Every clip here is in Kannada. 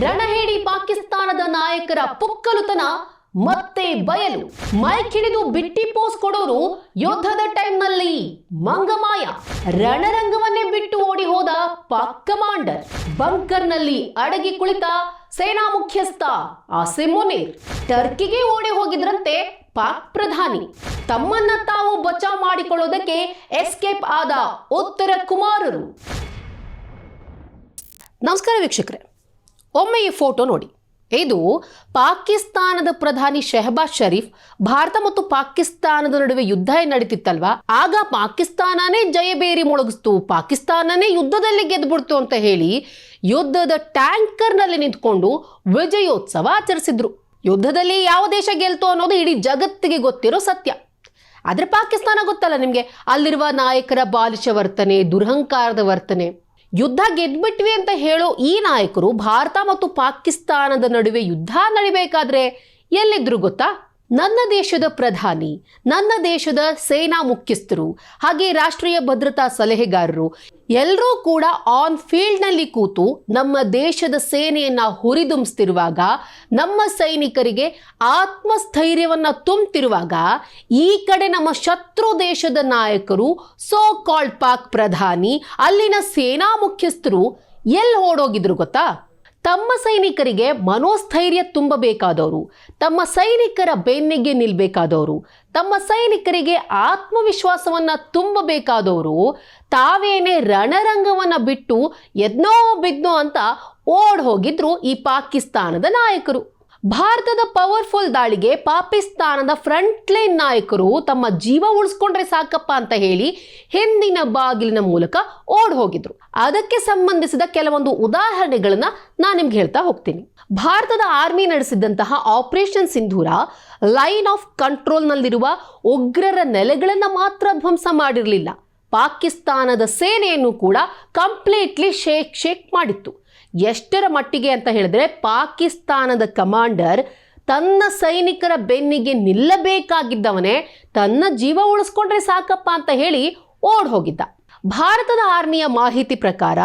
ರಣಹೇಡಿ ಪಾಕಿಸ್ತಾನದ ನಾಯಕರ ಪುಕ್ಕಲುತನ ಮತ್ತೆ ಬಯಲು. ಮೈಕ್ ಹಿಡಿದು ಬಿಟ್ಟಿ ಪೋಸ್ ಕೊಡೋರು ಯುದ್ಧದ ಟೈಮ್ನಲ್ಲಿ ಮಂಗಮಾಯ. ರಣರಂಗವನ್ನೇ ಬಿಟ್ಟು ಓಡಿ ಹೋದ ಪಾಕ್ ಕಮಾಂಡರ್. ಬಂಕರ್ನಲ್ಲಿ ಅಡಗಿ ಕುಳಿತ ಸೇನಾ ಮುಖ್ಯಸ್ಥ ಆ ಮುನೀರ್. ಟರ್ಕಿಗೆ ಓಡಿ ಹೋಗಿದ್ರಂತೆ ಪಾಕ್ ಪ್ರಧಾನಿ. ತಮ್ಮನ್ನ ತಾವು ಬಚಾವ್ ಮಾಡಿಕೊಳ್ಳೋದಕ್ಕೆ ಎಸ್ಕೇಪ್ ಆದ ಉತ್ತರ ಕುಮಾರರು. ನಮಸ್ಕಾರ ವೀಕ್ಷಕರೇ. ಒಮ್ಮೆ ಈ ಫೋಟೋ ನೋಡಿ. ಇದು ಪಾಕಿಸ್ತಾನದ ಪ್ರಧಾನಿ ಶೆಹಬಾಜ್ ಶರೀಫ್ ಭಾರತ ಮತ್ತು ಪಾಕಿಸ್ತಾನದ ನಡುವೆ ಯುದ್ಧ ನಡೀತಿತ್ತಲ್ವಾ? ಆಗ ಪಾಕಿಸ್ತಾನನೇ ಜಯಬೇರಿ ಮೊಳಗಿಸ್ತು, ಪಾಕಿಸ್ತಾನನೇ ಯುದ್ಧದಲ್ಲಿ ಗೆದ್ದುಬಿಡ್ತು ಅಂತ ಹೇಳಿ ಯುದ್ಧದ ಟ್ಯಾಂಕರ್ನಲ್ಲಿ ನಿಂತ್ಕೊಂಡು ವಿಜಯೋತ್ಸವ ಆಚರಿಸಿದ್ರು. ಯುದ್ಧದಲ್ಲಿ ಯಾವ ದೇಶ ಗೆಲ್ತು ಅನ್ನೋದು ಇಡೀ ಜಗತ್ತಿಗೆ ಗೊತ್ತಿರೋ ಸತ್ಯ. ಆದರೆ ಪಾಕಿಸ್ತಾನ ಗೊತ್ತಲ್ಲ ನಿಮಗೆ? ಅಲ್ಲಿರುವ ನಾಯಕರ ಬಾಲಿಶ ವರ್ತನೆ, ದುರಹಂಕಾರದ ವರ್ತನೆ. ಯುದ್ಧ ಗೆದ್ಬಿಟ್ವಿ ಅಂತ ಹೇಳೋ ಈ ನಾಯಕರು ಭಾರತ ಮತ್ತು ಪಾಕಿಸ್ತಾನದ ನಡುವೆ ಯುದ್ಧ ನಡಿಬೇಕಾದ್ರೆ ಎಲ್ಲಿದ್ರು ಗೊತ್ತಾ? ನನ್ನ ದೇಶದ ಪ್ರಧಾನಿ, ನನ್ನ ದೇಶದ ಸೇನಾ ಮುಖ್ಯಸ್ಥರು, ಹಾಗೆ ರಾಷ್ಟ್ರೀಯ ಭದ್ರತಾ ಸಲಹೆಗಾರರು, ಎಲ್ಲರೂ ಕೂಡ ಆನ್ ಫೀಲ್ಡ್ನಲ್ಲಿ ಕೂತು ನಮ್ಮ ದೇಶದ ಸೇನೆಯನ್ನ ಹುರಿದುಂಬಿಸ್ತಿರುವಾಗ, ನಮ್ಮ ಸೈನಿಕರಿಗೆ ಆತ್ಮಸ್ಥೈರ್ಯವನ್ನ ತುಂಬುತ್ತಿರುವಾಗ ಈ ಕಡೆ ನಮ್ಮ ಶತ್ರು ದೇಶದ ನಾಯಕರು ಸೋ ಕಾಲ್ಡ್ ಪಾಕ್ ಪ್ರಧಾನಿ, ಅಲ್ಲಿನ ಸೇನಾ ಮುಖ್ಯಸ್ಥರು ಎಲ್ಲಿ ಓಡೋಗಿದ್ರು ಗೊತ್ತಾ? ತಮ್ಮ ಸೈನಿಕರಿಗೆ ಮನೋಸ್ಥೈರ್ಯ ತುಂಬಬೇಕಾದವರು, ತಮ್ಮ ಸೈನಿಕರ ಬೆನ್ನಿಗೆ ನಿಲ್ಬೇಕಾದವರು, ತಮ್ಮ ಸೈನಿಕರಿಗೆ ಆತ್ಮವಿಶ್ವಾಸವನ್ನು ತುಂಬಬೇಕಾದವರು, ತಾವೇನೇ ರಣರಂಗವನ್ನ ಬಿಟ್ಟು ಎದ್ನೋ ಬಿದ್ನೋ ಅಂತ ಓಡ್ ಹೋಗಿದ್ರು ಈ ಪಾಕಿಸ್ತಾನದ ನಾಯಕರು. ಭಾರತದ ಪವರ್ಫುಲ್ ದಾಳಿಗೆ ಪಾಕಿಸ್ತಾನದ ಫ್ರಂಟ್ ಲೈನ್ ನಾಯಕರು ತಮ್ಮ ಜೀವ ಉಳಿಸ್ಕೊಂಡ್ರೆ ಸಾಕಪ್ಪ ಅಂತ ಹೇಳಿ ಹಿಂದಿನ ಬಾಗಿಲಿನ ಮೂಲಕ ಓಡ್ ಹೋಗಿದ್ರು. ಅದಕ್ಕೆ ಸಂಬಂಧಿಸಿದ ಕೆಲವೊಂದು ಉದಾಹರಣೆಗಳನ್ನ ನಾನು ನಿಮ್ಗೆ ಹೇಳ್ತಾ ಹೋಗ್ತೀನಿ. ಭಾರತದ ಆರ್ಮಿ ನಡೆಸಿದಂತಹ ಆಪರೇಷನ್ ಸಿಂಧೂರ ಲೈನ್ ಆಫ್ ಕಂಟ್ರೋಲ್ನಲ್ಲಿರುವ ಉಗ್ರರ ನೆಲೆಗಳನ್ನು ಮಾತ್ರ ಧ್ವಂಸ ಮಾಡಿರಲಿಲ್ಲ. ಪಾಕಿಸ್ತಾನದ ಸೇನೆಯನ್ನು ಕೂಡ ಕಂಪ್ಲೀಟ್ಲಿ ಶೇಕ್ ಶೇಕ್ ಮಾಡಿತ್ತು. ಎಷ್ಟರ ಮಟ್ಟಿಗೆ ಅಂತ ಹೇಳಿದ್ರೆ ಪಾಕಿಸ್ತಾನದ ಕಮಾಂಡರ್ ತನ್ನ ಸೈನಿಕರ ಬೆನ್ನಿಗೆ ನಿಲ್ಲಬೇಕಾಗಿದ್ದವನೇ ತನ್ನ ಜೀವ ಉಳಿಸ್ಕೊಂಡ್ರೆ ಸಾಕಪ್ಪ ಅಂತ ಹೇಳಿ ಓಡ್ ಹೋಗಿದ್ದ. ಭಾರತದ ಆರ್ಮಿಯ ಮಾಹಿತಿ ಪ್ರಕಾರ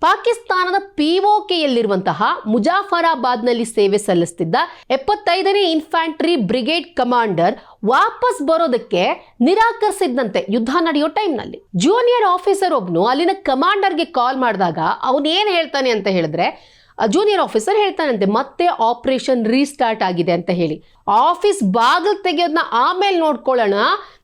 ಪಾಕಿಸ್ತಾನದ ಪಿಒಕೆಯಲ್ಲಿರುವಂತಹ ಮುಜಾಫರಾಬಾದ್ನಲ್ಲಿ ಸೇವೆ ಸಲ್ಲಿಸುತ್ತಿದ್ದ ಎಪ್ಪತ್ತೈದನೇ ಇನ್ಫ್ಯಾಂಟ್ರಿ ಬ್ರಿಗೇಡ್ ಕಮಾಂಡರ್ ವಾಪಸ್ ಬರೋದಕ್ಕೆ ನಿರಾಕರಿಸಿದ್ದಂತೆ ಯುದ್ಧ ನಡೆಯೋ ಟೈಮ್ನಲ್ಲಿ. ಜೂನಿಯರ್ ಆಫೀಸರ್ ಒಬ್ನು ಅಲ್ಲಿನ ಕಮಾಂಡರ್ಗೆ ಕಾಲ್ ಮಾಡಿದಾಗ ಅವನು ಏನು ಹೇಳ್ತಾನೆ ಅಂತ ಹೇಳಿದ್ರೆ ಜೂನಿಯರ್ ಆಫೀಸರ್ ಹೇಳ್ತಾನಂತೆ, ಮತ್ತೆ ಆಪರೇಷನ್ ರೀಸ್ಟಾರ್ಟ್ ಆಗಿದೆ ಅಂತ ಹೇಳಿ. ಆಫೀಸ್ ಬಾಗಿಲು ತೆಗೆಯೋದನ್ನ ಆಮೇಲೆ ನೋಡ್ಕೊಳ್ಳೋಣ.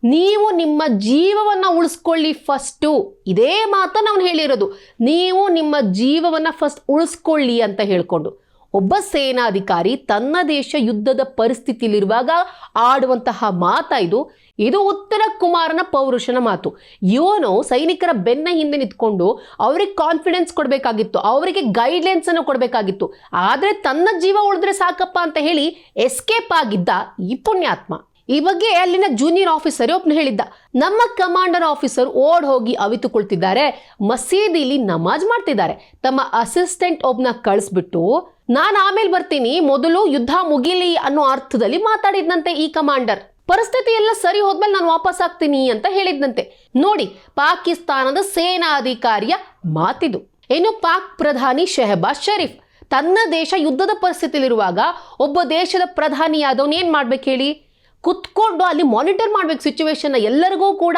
ನೀವು ನಿಮ್ಮ ಜೀವವನ್ನ ಉಳಿಸ್ಕೊಳ್ಳಿ ಫಸ್ಟು ಇದೇ ಮಾತನ್ನು ಅವನು ಹೇಳಿರೋದು. ನೀವು ನಿಮ್ಮ ಜೀವವನ್ನ ಫಸ್ಟ್ ಉಳಿಸ್ಕೊಳ್ಳಿ ಅಂತ ಹೇಳ್ಕೊಂಡು. ಒಬ್ಬ ಸೇನಾಧಿಕಾರಿ ತನ್ನ ದೇಶ ಯುದ್ಧದ ಪರಿಸ್ಥಿತಿಯಲ್ಲಿರುವಾಗ ಆಡುವಂತಹ ಮಾತ ಇದು. ಇದು ಉತ್ತರ ಕುಮಾರನ ಪೌರುಷನ ಮಾತು. ಇವನು ಸೈನಿಕರ ಬೆನ್ನ ಹಿಂದೆ ನಿಂತ್ಕೊಂಡು ಅವ್ರಿಗೆ ಕಾನ್ಫಿಡೆನ್ಸ್ ಕೊಡಬೇಕಾಗಿತ್ತು, ಅವರಿಗೆ ಗೈಡ್ಲೈನ್ಸ್ ಅನ್ನು ಕೊಡಬೇಕಾಗಿತ್ತು. ಆದರೆ ತನ್ನ ಜೀವ ಉಳಿದ್ರೆ ಸಾಕಪ್ಪ ಅಂತ ಹೇಳಿ ಎಸ್ಕೇಪ್ ಆಗಿದ್ದ ಈ ಪುಣ್ಯಾತ್ಮ. ಈ ಬಗ್ಗೆ ಅಲ್ಲಿನ ಜೂನಿಯರ್ ಆಫೀಸರ್ ಒಬ್ನು ಹೇಳಿದ್ದ, ನಮ್ಮ ಕಮಾಂಡರ್ ಆಫೀಸರ್ ಓಡ್ ಹೋಗಿ ಅವಿತುಕೊಳ್ತಿದ್ದಾರೆ ಮಸೀದಿಲಿ ನಮಾಜ್ ಮಾಡ್ತಿದ್ದಾರೆ. ತಮ್ಮ ಅಸಿಸ್ಟೆಂಟ್ ಒಬ್ನ ಕಳಿಸ್ಬಿಟ್ಟು ನಾನು ಆಮೇಲೆ ಬರ್ತೀನಿ, ಮೊದಲು ಯುದ್ಧ ಮುಗಿಲಿ ಅನ್ನೋ ಅರ್ಥದಲ್ಲಿ ಮಾತಾಡಿದ್ನಂತೆ ಈ ಕಮಾಂಡರ್. ಪರಿಸ್ಥಿತಿ ಎಲ್ಲ ಸರಿ ಹೋದ್ಮೇಲೆ ನಾನು ವಾಪಸ್ ಆಗ್ತೀನಿ ಅಂತ ಹೇಳಿದ್ನಂತೆ. ನೋಡಿ, ಪಾಕಿಸ್ತಾನದ ಸೇನಾಧಿಕಾರಿಯ ಮಾತಿದು. ಇನ್ನು ಪಾಕ್ ಪ್ರಧಾನಿ ಶೆಹಬಾಜ್ ಶರೀಫ್, ತನ್ನ ದೇಶ ಯುದ್ಧದ ಪರಿಸ್ಥಿತಿಯಲ್ಲಿರುವಾಗ ಒಬ್ಬ ದೇಶದ ಪ್ರಧಾನಿಯಾದವನು ಏನ್ ಮಾಡ್ಬೇಕು ಹೇಳಿ? ಕುತ್ಕೊಂಡು ಅಲ್ಲಿ ಮಾನಿಟರ್ ಮಾಡ್ಬೇಕು ಸಿಚುವೇಶನ್ ಎಲ್ಲರಿಗೂ ಕೂಡ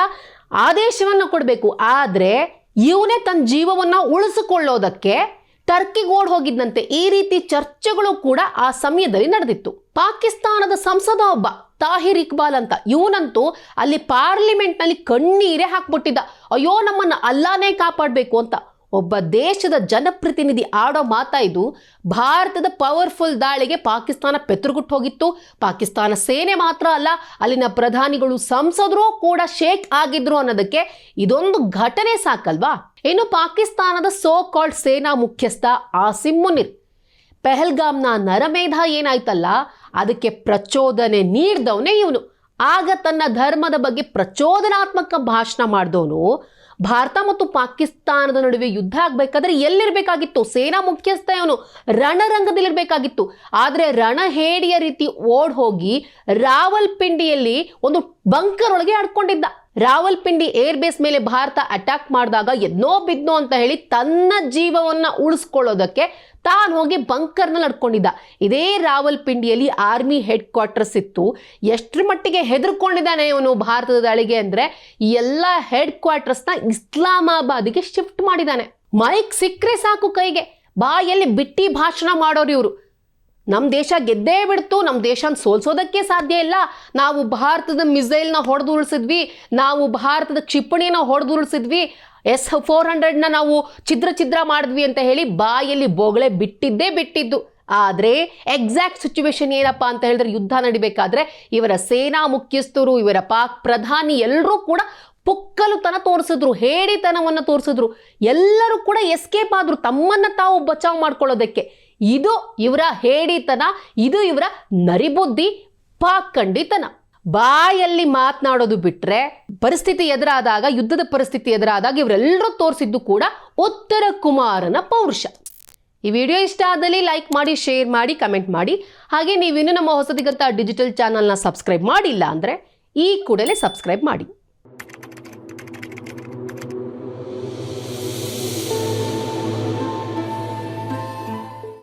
ಆದೇಶವನ್ನು ಕೊಡಬೇಕು. ಆದ್ರೆ ಇವನೇ ತನ್ನ ಜೀವವನ್ನ ಉಳಿಸಿಕೊಳ್ಳೋದಕ್ಕೆ ಟರ್ಕಿಗೆ ಓಡ್ ಹೋಗಿದ್ದಂತೆ ಈ ರೀತಿ ಚರ್ಚೆಗಳು ಕೂಡ ಆ ಸಮಯದಲ್ಲಿ ನಡೆದಿತ್ತು. ಪಾಕಿಸ್ತಾನದ ಸಂಸದ ಒಬ್ಬ, ತಾಹಿರ್ ಇಕ್ಬಾಲ್ ಅಂತ, ಇವನಂತೂ ಅಲ್ಲಿ ಪಾರ್ಲಿಮೆಂಟ್ನಲ್ಲಿ ಕಣ್ಣೀರೇ ಹಾಕ್ಬಿಟ್ಟಿದ್ದ. ಅಯ್ಯೋ, ನಮ್ಮನ್ನ ಅಲ್ಲಾನೇ ಕಾಪಾಡಬೇಕು ಅಂತ. ಒಬ್ಬ ದೇಶದ ಜನಪ್ರತಿನಿಧಿ ಆಡೋ ಮಾತಾ ಇದು. ಭಾರತದ ಪವರ್ಫುಲ್ ದಾಳಿಗೆ ಪಾಕಿಸ್ತಾನ ಪೆತ್ರುಗುಟ್ಟು ಹೋಗಿತ್ತು. ಪಾಕಿಸ್ತಾನ ಸೇನೆ ಮಾತ್ರ ಅಲ್ಲ, ಅಲ್ಲಿನ ಪ್ರಧಾನಿಗಳು ಸಂಸದರು ಕೂಡ ಶೇಕ್ ಆಗಿದ್ರು ಅನ್ನೋದಕ್ಕೆ ಇದೊಂದು ಘಟನೆ ಸಾಕಲ್ವಾ? ಇನ್ನು ಪಾಕಿಸ್ತಾನದ ಸೋ ಕಾಲ್ಡ್ ಸೇನಾ ಮುಖ್ಯಸ್ಥ ಆಸಿಮ್ ಮುನಿರ್. ಪೆಹಲ್ಗಾಮ್ನ ನರಮೇಧ ಏನಾಯ್ತಲ್ಲ, ಅದಕ್ಕೆ ಪ್ರಚೋದನೆ ನೀಡಿದವನೇ ಇವನು. ಆಗ ತನ್ನ ಧರ್ಮದ ಬಗ್ಗೆ ಪ್ರಚೋದನಾತ್ಮಕ ಭಾಷಣ ಮಾಡಿದವನು ಭಾರತ ಮತ್ತು ಪಾಕಿಸ್ತಾನದ ನಡುವೆ ಯುದ್ಧ ಆಗ್ಬೇಕಾದ್ರೆ ಎಲ್ಲಿರ್ಬೇಕಾಗಿತ್ತು? ಸೇನಾ ಮುಖ್ಯಸ್ಥ ಇವನು. ರಣರಂಗದಲ್ಲಿರ್ಬೇಕಾಗಿತ್ತು. ಆದರೆ ರಣಹೇಡಿಯ ರೀತಿ ಓಡ್ ಹೋಗಿ ರಾವಲ್ಪಿಂಡಿಯಲ್ಲಿ ಒಂದು ಬಂಕರ್ ಒಳಗೆ ಆಡ್ಕೊಂಡಿದ್ದ. ರಾವಲ್ಪಿಂಡಿ ಏರ್ ಬೇಸ್ ಮೇಲೆ ಭಾರತ ಅಟ್ಯಾಕ್ ಮಾಡಿದಾಗ ಎದ್ನೋ ಬಿದ್ನೋ ಅಂತ ಹೇಳಿ ತನ್ನ ಜೀವವನ್ನ ಉಳಿಸ್ಕೊಳ್ಳೋದಕ್ಕೆ ತಾನು ಹೋಗಿ ಬಂಕರ್ನ ನಡ್ಕೊಂಡಿದ್ದ. ಇದೇ ರಾವಲ್ಪಿಂಡಿಯಲ್ಲಿ ಆರ್ಮಿ ಹೆಡ್ ಕ್ವಾರ್ಟರ್ಸ್ ಇತ್ತು ಎಷ್ಟರ ಮಟ್ಟಿಗೆ ಹೆದರ್ಕೊಂಡಿದ್ದಾನೆ ಇವನು ಭಾರತದ ದಾಳಿಗೆ ಅಂದರೆ ಎಲ್ಲ ಹೆಡ್ ಕ್ವಾರ್ಟರ್ಸ್ನ ಇಸ್ಲಾಮಾಬಾದಿಗೆ ಶಿಫ್ಟ್ ಮಾಡಿದ್ದಾನೆ. ಮೈಕ್ ಸಿಕ್ಕರೆ ಸಾಕು ಕೈಗೆ. ಬಾಯಲ್ಲಿ ಬಿಟ್ಟಿ ಭಾಷಣ ಮಾಡೋರು ಇವರು. ನಮ್ಮ ದೇಶ ಗೆದ್ದೇ ಬಿಡ್ತು ನಮ್ಮ ದೇಶನ ಸೋಲ್ಸೋದಕ್ಕೆ ಸಾಧ್ಯ ಇಲ್ಲ. ನಾವು ಭಾರತದ ಮಿಸೈಲ್ನ ಹೊಡೆದು ಉಳಿಸಿದ್ವಿ ನಾವು ಭಾರತದ ಕ್ಷಿಪಣಿನ ಹೊಡೆದು ಉಳಿಸಿದ್ವಿ ಎಸ್ ಫೋರ್ ಹಂಡ್ರೆಡ್ನ ನಾವು ಛಿದ್ರ ಛಿದ್ರ ಮಾಡಿದ್ವಿ ಅಂತ ಹೇಳಿ ಬಾಯಲ್ಲಿ ಬೋಗಳೆ ಬಿಟ್ಟಿದ್ದೇ ಬಿಟ್ಟಿದ್ದು. ಆದರೆ ಎಕ್ಸಾಕ್ಟ್ ಸಿಚುವೇಶನ್ ಏನಪ್ಪ ಅಂತ ಹೇಳಿದ್ರೆ ಯುದ್ಧ ನಡಿಬೇಕಾದ್ರೆ ಇವರ ಸೇನಾ ಮುಖ್ಯಸ್ಥರು, ಇವರ ಪಾಕ್ ಪ್ರಧಾನಿ ಎಲ್ಲರೂ ಕೂಡ ಪುಕ್ಕಲುತನ ತೋರಿಸಿದ್ರು, ಹೇಡಿತನವನ್ನು ತೋರಿಸಿದ್ರು. ಎಲ್ಲರೂ ಕೂಡ ಎಸ್ಕೇಪ್ ಆದರು, ತಮ್ಮನ್ನು ತಾವು ಬಚಾವ್ ಮಾಡ್ಕೊಳ್ಳೋದಕ್ಕೆ. ಇದು ಇವರ ಹೇಡಿತನ, ಇದು ಇವರ ನರಿಬುದ್ಧಿ, ಪಾಖಂಡಿತನ. ಬಾಯಲ್ಲಿ ಮಾತನಾಡೋದು ಬಿಟ್ರೆ ಪರಿಸ್ಥಿತಿ ಎದುರಾದಾಗ, ಯುದ್ಧದ ಪರಿಸ್ಥಿತಿ ಎದುರಾದಾಗ ಇವರೆಲ್ಲರೂ ತೋರಿಸಿದ್ದು ಕೂಡ ಉತ್ತರ ಕುಮಾರನ ಪೌರುಷ. ಈ ವಿಡಿಯೋ ಇಷ್ಟ ಆದಲ್ಲಿ ಲೈಕ್ ಮಾಡಿ, ಶೇರ್ ಮಾಡಿ, ಕಮೆಂಟ್ ಮಾಡಿ. ಹಾಗೆ ನೀವಿನ್ನೂ ನಮ್ಮ ಹೊಸದಿಗಂತ ಡಿಜಿಟಲ್ ಚಾನಲ್ನ ಸಬ್ಸ್ಕ್ರೈಬ್ ಮಾಡಿಲ್ಲ ಅಂದರೆ ಈ ಕೂಡಲೇ ಸಬ್ಸ್ಕ್ರೈಬ್ ಮಾಡಿ.